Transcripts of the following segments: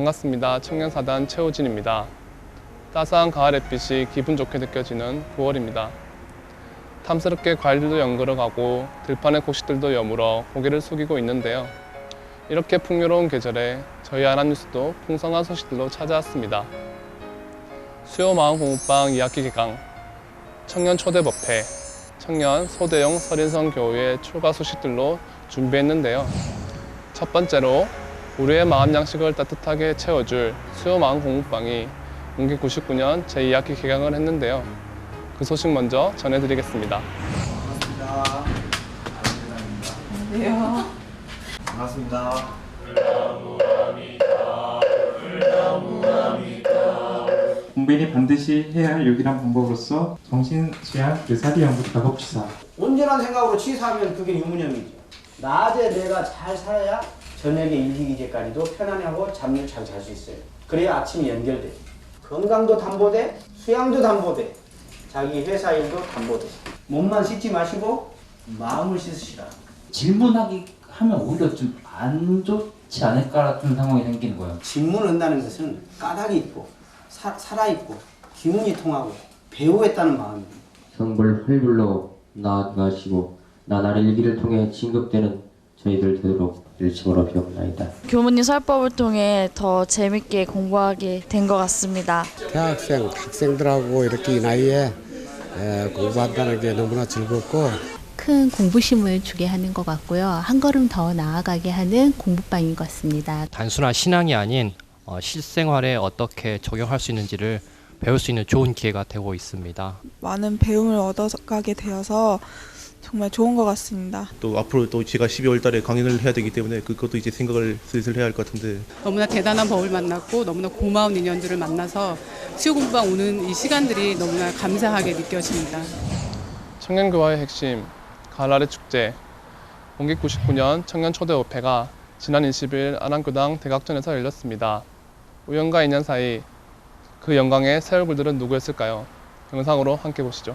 반갑습니다. 청년사단 최호진입니다. 따스한 가을 햇빛이 기분 좋게 느껴지는 9월입니다. 탐스럽게 과일들도 연걸어 가고 들판의 곡식들도 여물어 고개를 숙이고 있는데요. 이렇게 풍요로운 계절에 저희 아람뉴스도 풍성한 소식들로 찾아왔습니다. 수요 마음 공부방 2학기 개강, 청년 초대 법회, 청년 소대용 설인성 교우의 출가 소식들로 준비했는데요. 첫 번째로 우리의 마음 양식을 따뜻하게 채워줄 수요 마음 공부방이 공기 99년 제2학기 개강을 했는데요. 그 소식 먼저 전해드리겠습니다. 반갑습니다. 공변이 반드시 해야 할 유일한 방법으로서 정신 수양 의사리 연구가 봅시다. 온전한 생각으로 취사하면 그게 유무념이죠. 낮에 내가 잘 살아야 저녁에 일기기제까지도 편안하고 잠을 잘 잘 수 있어요. 그래야 아침이 연결돼. 건강도 담보돼, 수양도 담보돼, 자기 회사 일도 담보돼. 몸만 씻지 마시고 마음을 씻으시라. 질문하기 하면 오히려 좀 안 좋지 않을까 같은 상황이 생기는 거예요. 질문한다는 것은 까닭이 있고 사, 살아있고 기운이 통하고 배우했다는 마음입니다. 성불 활불로 나아가시고 나날의 일기를 통해 진급되는 저희들 되도록 일침으로 비옵나이다. 교무님 설법을 통해 더 재밌게 공부하게 된 것 같습니다. 대학생, 학생들하고 이렇게 이 나이에 에, 공부한다는 게 너무나 즐겁고 큰 공부심을 주게 하는 것 같고요. 한 걸음 더 나아가게 하는 공부방인 것 같습니다. 단순한 신앙이 아닌 어, 실생활에 어떻게 적용할 수 있는지를 배울 수 있는 좋은 기회가 되고 있습니다. 많은 배움을 얻어가게 되어서 정말 좋은 것 같습니다. 또 앞으로 또 제가 12월 달에 강연을 해야 되기 때문에 그것도 이제 생각을 슬슬 해야 할 것 같은데 너무나 대단한 법을 만났고 너무나 고마운 인연들을 만나서 수요 공부방 오는 이 시간들이 너무나 감사하게 느껴집니다. 청년교화의 핵심 가을 아래 축제 공기 99년 청년 초대 오페가 지난 20일 안암교당 대각전에서 열렸습니다. 우연과 인연 사이 그 영광의 새 얼굴들은 누구였을까요? 영상으로 함께 보시죠.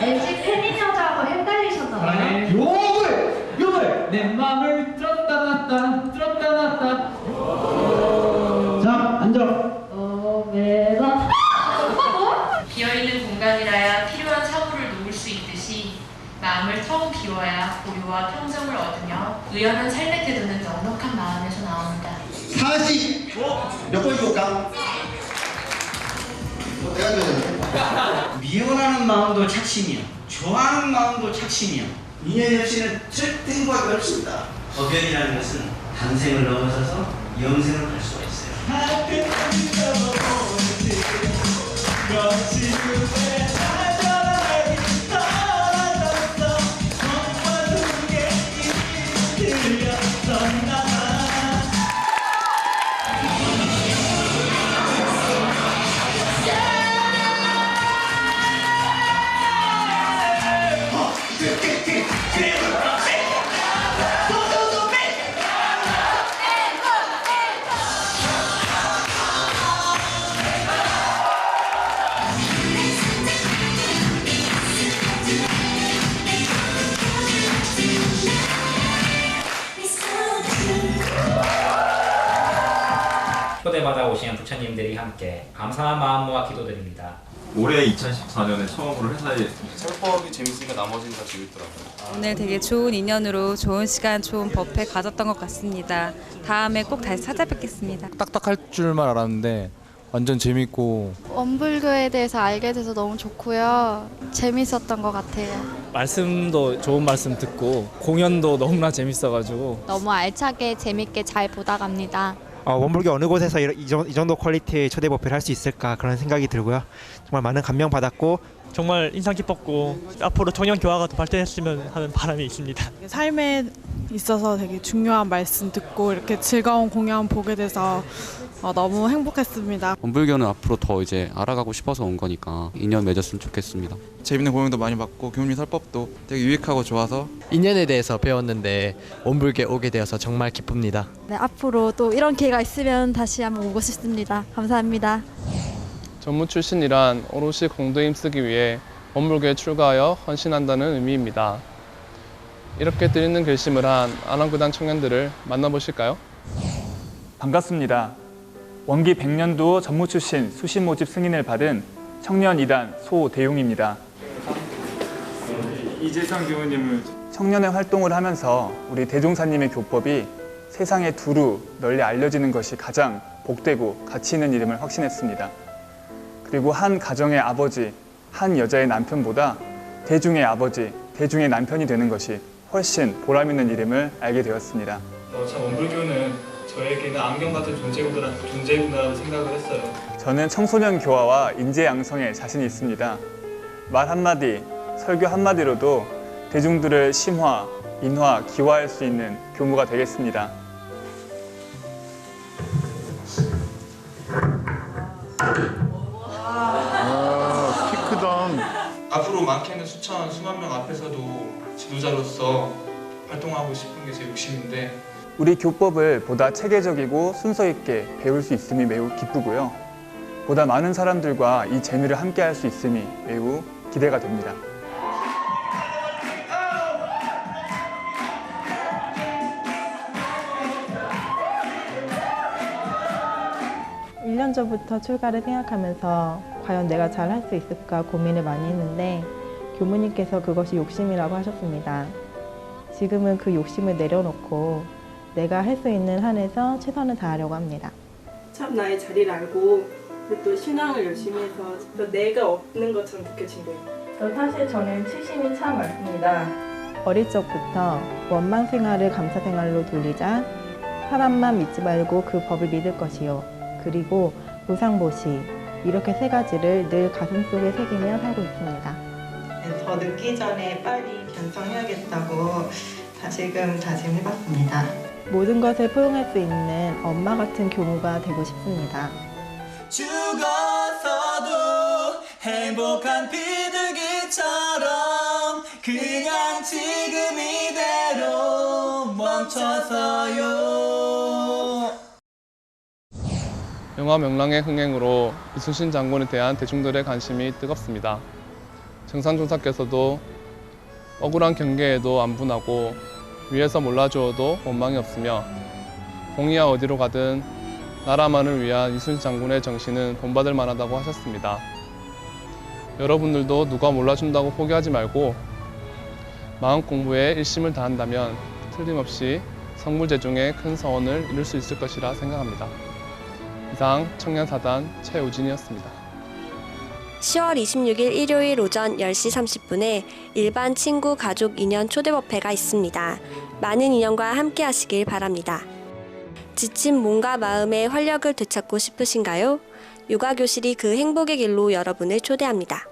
LG 팬인 여자하고 헷갈리셨나봐요. 요걸! 요걸! 내 맘을 들었다 놨다 들었다 놨다 자 앉아 어, 매번. 비어있는 공간이라야 필요한 사고를 놓을 수 있듯이 마음을 텅 비워야 고요와 평정을 얻으며 의연한 삶의 태도는 넉넉한 마음에서 나옵니다. 40몇 어? 번씩 볼까? 어, 내가 줘야 되는 미워하는 마음도 착심이요. 좋아하는 마음도 착심이요. 인연 없이는 절대 행복하기 어렵습니다. 법연이라는 것은 단생을 넘어서서 영생을 갈 수가 있어요. 초대받아 오신 부처님들이 함께 감사한 마음과 기도드립니다. 올해 2014년에 처음으로 회사에 설법이 재밌으니까 나머지는 다 재밌더라고요. 오늘 되게 좋은 인연으로 좋은 시간, 좋은 법회 가졌던 것 같습니다. 다음에 꼭 다시 찾아뵙겠습니다. 딱딱할 줄만 알았는데 완전 재밌고 원불교에 대해서 알게 돼서 너무 좋고요. 재밌었던 것 같아요. 말씀도 좋은 말씀 듣고 공연도 너무나 재밌어가지고 너무 알차게 재밌게 잘 보다 갑니다. 어, 원불교 어느 곳에서 이, 이 정- 이 정도 퀄리티의 초대 법회를 할 수 있을까 그런 생각이 들고요. 정말 많은 감명 받았고 정말 인상 깊었고 앞으로 청년 교화가 더 발전했으면 하는 바람이 있습니다. 삶에 있어서 되게 중요한 말씀 듣고 이렇게 즐거운 공연 보게 돼서 어, 너무 행복했습니다. 원불교는 앞으로 더 이제 알아가고 싶어서 온 거니까 인연 맺었으면 좋겠습니다. 재밌는 공연도 많이 봤고 교훈이 설법도 되게 유익하고 좋아서 인연에 대해서 배웠는데 원불교에 오게 되어서 정말 기쁩니다. 네, 앞으로 또 이런 기회가 있으면 다시 한번 오고 싶습니다. 감사합니다. 전무 출신이란 오롯이 공도에 힘쓰기 위해 원불교에 출가하여 헌신한다는 의미입니다. 이렇게 드리는 결심을 한 안암구단 청년들을 만나보실까요? 반갑습니다. 원기 100년도 전무 출신 수신 모집 승인을 받은 청년 2단 소대용입니다. 이재성 교우님을 청년의 활동을 하면서 우리 대종사님의 교법이 세상에 두루 널리 알려지는 것이 가장 복되고 가치 있는 일임을 확신했습니다. 그리고 한 가정의 아버지, 한 여자의 남편보다 대중의 아버지, 대중의 남편이 되는 것이 훨씬 보람 있는 일임을 알게 되었습니다. 참 원불교는 저에게는 안경 같은 존재구나, 존재구나라고 생각을 했어요. 저는 청소년 교화와 인재 양성에 자신이 있습니다. 말 한마디, 설교 한마디로도 대중들을 심화, 인화, 기화할 수 있는 교무가 되겠습니다. 아, 키 크다. 앞으로 많게는 수천, 수만 명 앞에서도 지도자로서 활동하고 싶은 게 제 욕심인데 우리 교법을 보다 체계적이고 순서 있게 배울 수 있음이 매우 기쁘고요. 보다 많은 사람들과 이 재미를 함께 할 수 있음이 매우 기대가 됩니다. 일 년 전부터 출가를 생각하면서 과연 내가 잘 할 수 있을까 고민을 많이 했는데 교무님께서 그것이 욕심이라고 하셨습니다. 지금은 그 욕심을 내려놓고 내가 할 수 있는 한에서 최선을 다하려고 합니다. 참 나의 자리를 알고 또 신앙을 열심히 해서 진짜 내가 없는 것처럼 느껴진 거예요. 저 사실 저는 치심이 참 많습니다. 어릴 적부터 원망 생활을 감사 생활로 돌리자 사람만 믿지 말고 그 법을 믿을 것이요. 그리고 무상보시 이렇게 세 가지를 늘 가슴 속에 새기며 살고 있습니다. 더 늦기 전에 빨리 견성해야겠다고 다시금 다짐해봤습니다. 모든 것을 포용할 수 있는 엄마 같은 교무가 되고 싶습니다. 죽어서도 행복한 비둘기처럼 그냥 지금 이대로 멈춰서요 영화 명랑의 흥행으로 이순신 장군에 대한 대중들의 관심이 뜨겁습니다. 정상중사께서도 억울한 경계에도 안분하고 위에서 몰라주어도 원망이 없으며 공이야 어디로 가든 나라만을 위한 이순신 장군의 정신은 본받을 만하다고 하셨습니다. 여러분들도 누가 몰라준다고 포기하지 말고 마음 공부에 일심을 다한다면 틀림없이 성불재중의 큰 서원을 이룰 수 있을 것이라 생각합니다. 이상 청년사단 최우진이었습니다. 10월 26일 일요일 오전 10시 30분에 일반 친구 가족 인연 초대법회가 있습니다. 많은 인연과 함께 하시길 바랍니다. 지친 몸과 마음의 활력을 되찾고 싶으신가요? 요가 교실이 그 행복의 길로 여러분을 초대합니다.